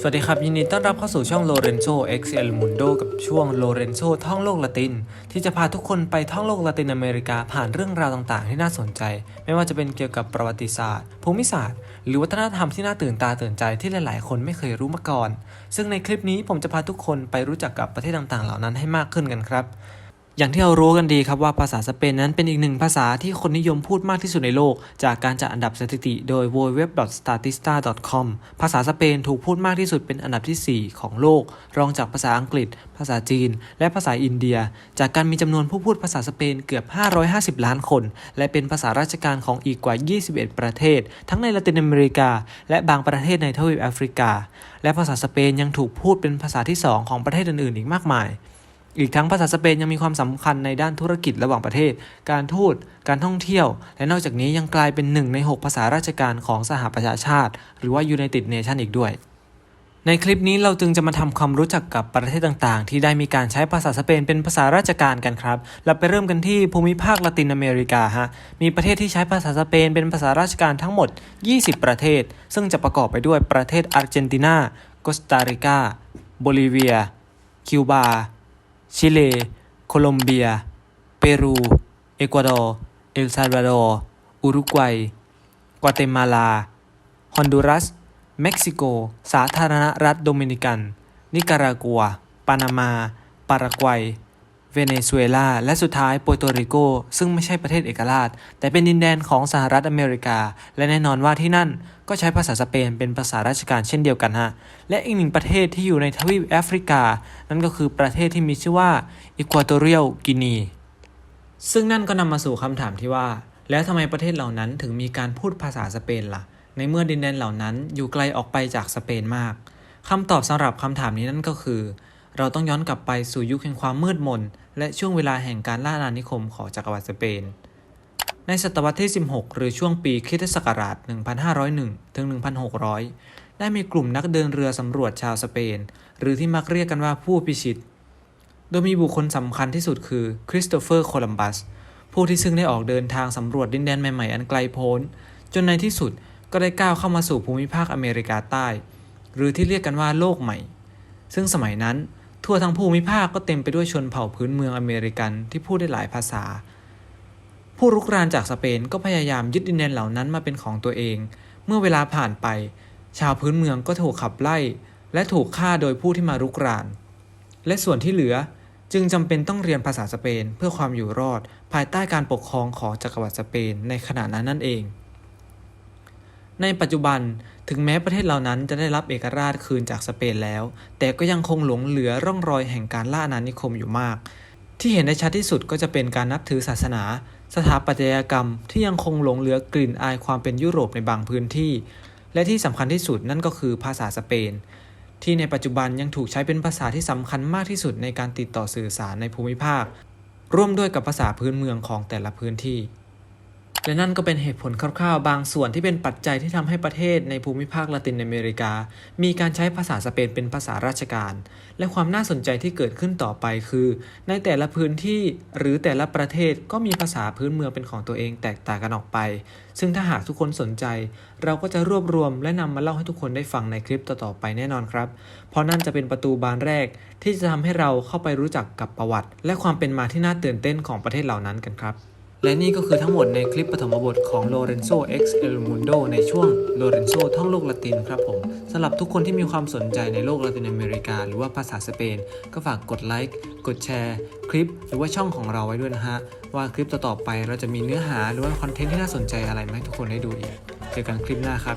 สวัสดีครับ ยินดีต้อนรับเข้าสู่ช่อง Lorenzo X El Mundo กับช่วง Lorenzo ท่องโลกละติน ที่จะพาทุกคนไปท่องโลกละตินอเมริกาผ่านเรื่องราวต่างๆ ที่น่าสนใจ ไม่ว่าจะเป็นเกี่ยวกับประวัติศาสตร์ ภูมิศาสตร์ หรือวัฒนธรรมที่น่าตื่นตาตื่นใจที่หลายๆ คนไม่เคยรู้มาก่อน ซึ่งในคลิปนี้ผมจะพาทุกคนไปรู้จักกับประเทศต่างๆ เหล่านั้นให้มากขึ้นกันครับ อย่างที่เรารู้กันดีครับว่าภาษาสเปนนั้นเป็นอีกหนึ่งภาษาที่คนนิยมพูดมากที่สุดในโลก จากการจัดอันดับสถิติโดย www.statista.com ภาษาสเปนถูกพูดมากที่สุดเป็นอันดับที่ 4 ของโลก รองจากภาษาอังกฤษ ภาษาจีน และภาษาอินเดีย จากการมีจำนวนผู้พูดภาษาสเปนเกือบ 550 ล้านคน และเป็นภาษาราชการของอีกกว่า 21 ประเทศ ทั้งในละตินอเมริกา และบางประเทศในทวีปแอฟริกา และภาษาสเปนยังถูกพูดเป็นภาษาที่สองของประเทศอื่นๆ อีกมากมาย อีกทั้งภาษาสเปนยังมีความสำคัญในด้านธุรกิจระหว่างประเทศ การทูต การท่องเที่ยว และนอกจากนี้ยังกลายเป็นหนึ่งใน 6 ภาษาราชการของสหประชาชาติ หรือว่า United Nation อีกด้วย ในคลิปนี้เราจึงจะมาทำความรู้จักกับประเทศต่างๆ ที่ได้มีการใช้ภาษาสเปนเป็นภาษาราชการกันครับ เราไปเริ่มกันที่ภูมิภาคละตินอเมริกาฮะ มีประเทศที่ใช้ภาษาสเปนเป็นภาษาราชการทั้งหมด 20 ประเทศ ซึ่งจะประกอบไปด้วยประเทศอาร์เจนตินา โกสตาริกา โบลิเวีย คิวบา ชิเล โคลอมเบีย เปรู เอกวาดอร์ เอลซัลวาดอร์ อุรุกวัยกวเตมาลา ฮอนดูรัส เม็กซิโก สาธารณรัฐโดมินิกัน นิการากัว ปานามา ปารากวัย เวเนซุเอลา และสุดท้ายโปรโตริโก ซึ่งไม่ใช่ประเทศเอกราช แต่เป็นดินแดนของสหรัฐอเมริกา และแน่นอนว่าที่นั่นก็ใช้ภาษาสเปนเป็นภาษาราชการเช่นเดียวกันฮะ และอีกหนึ่งประเทศที่อยู่ในทวีปแอฟริกา นั่นก็คือประเทศที่มีชื่อว่าอีควาตอเรียลกินี ซึ่งนั่นก็นำมาสู่คำถามที่ว่า แล้วทำไมประเทศเหล่านั้นถึงมีการพูดภาษาสเปนล่ะ ในเมื่อดินแดนเหล่านั้นอยู่ไกลออกไปจากสเปนมากคำตอบสำหรับคำถามนี้นั่นก็คือ เราต้องย้อนกลับไปสู่ยุคแห่งความมืดมน และช่วงเวลาแห่งการล่าอาณานิคมของจักรวรรดิสเปน ในศตวรรษที่ 16 หรือช่วงปีคริสตศักราช 1501 ถึง 1600 ได้มีกลุ่มนักเดินเรือสำรวจชาวสเปน หรือที่มักเรียกกันว่าผู้พิชิต โดยมีบุคคลสำคัญที่สุดคือคริสโตเฟอร์ โคลัมบัส ผู้ที่ซึ่งได้ออกเดินทางสำรวจดินแดนใหม่ๆ อันไกลโพ้น จนในที่สุดก็ได้ก้าวเข้ามาสู่ภูมิภาคอเมริกาใต้ หรือที่เรียกกันว่าโลกใหม่ ซึ่งสมัยนั้น ทั่วทั้งภูมิภาคก็เต็มไปด้วยชนเผ่าพื้นเมืองอเมริกันที่พูดได้หลายภาษา ผู้รุกรานจากสเปนก็พยายามยึดดินแดนเหล่านั้นมาเป็นของตัวเอง เมื่อเวลาผ่านไป ชาวพื้นเมืองก็ถูกขับไล่ และถูกฆ่าโดยผู้ที่มารุกราน และส่วนที่เหลือจึงจำเป็นต้องเรียนภาษาสเปนเพื่อความอยู่รอด ภายใต้การปกครองของจักรวรรดิสเปนในขณะนั้นนั่นเอง ในปัจจุบัน ถึงแม้ประเทศเหล่านั้นจะได้รับเอกราชคืนจากสเปนแล้ว แต่ก็ยังคงหลงเหลือร่องรอยแห่งการล่าอาณานิคมอยู่มาก ที่เห็นได้ชัดที่สุดก็จะเป็นการนับถือศาสนา สถาปัตยกรรมที่ยังคงหลงเหลือกลิ่นอายความเป็นยุโรปในบางพื้นที่ และที่สำคัญที่สุดนั่นก็คือภาษาสเปน ที่ในปัจจุบันยังถูกใช้เป็นภาษาที่สำคัญมากที่สุดในการติดต่อสื่อสารในภูมิภาค ร่วมด้วยกับภาษาพื้นเมืองของแต่ละพื้นที่ และนั่นก็เป็นเหตุผลคร่าวๆ บางส่วนที่เป็นปัจจัยที่ทำให้ประเทศในภูมิภาคละตินอเมริกา มีการใช้ภาษาสเปนเป็นภาษาราชการ และความน่าสนใจที่เกิดขึ้นต่อไปคือ ในแต่ละพื้นที่หรือแต่ละประเทศก็มีภาษาพื้นเมืองเป็นของตัวเองแตกต่างกันออกไป ซึ่งถ้าหากทุกคนสนใจ เราก็จะรวบรวมและนำมาเล่าให้ทุกคนได้ฟังในคลิปต่อๆไปแน่นอนครับ เพราะนั่นจะเป็นประตูบานแรก ที่จะทำให้เราเข้าไปรู้จักกับประวัติ และความเป็นมาที่น่าตื่นเต้นของประเทศเหล่านั้นกันครับ และนี่ก็คือทั้งหมดในคลิปปฐมบทของ Lorenzo X El Mundo ในช่วง Lorenzo ท่องโลกละตินครับผมสำหรับทุกคนที่มีความสนใจในโลกละตินอเมริกา หรือว่าภาษาสเปน ก็ฝากกดไลค์กดแชร์คลิป หรือว่าช่องของเราไว้ด้วยนะฮะ ว่าคลิปต่อๆไปเราจะมีเนื้อหาหรือว่าคอนเทนต์ที่น่าสนใจอะไรมาให้ทุกคนได้ดูอีก เจอกันคลิปหน้าครับ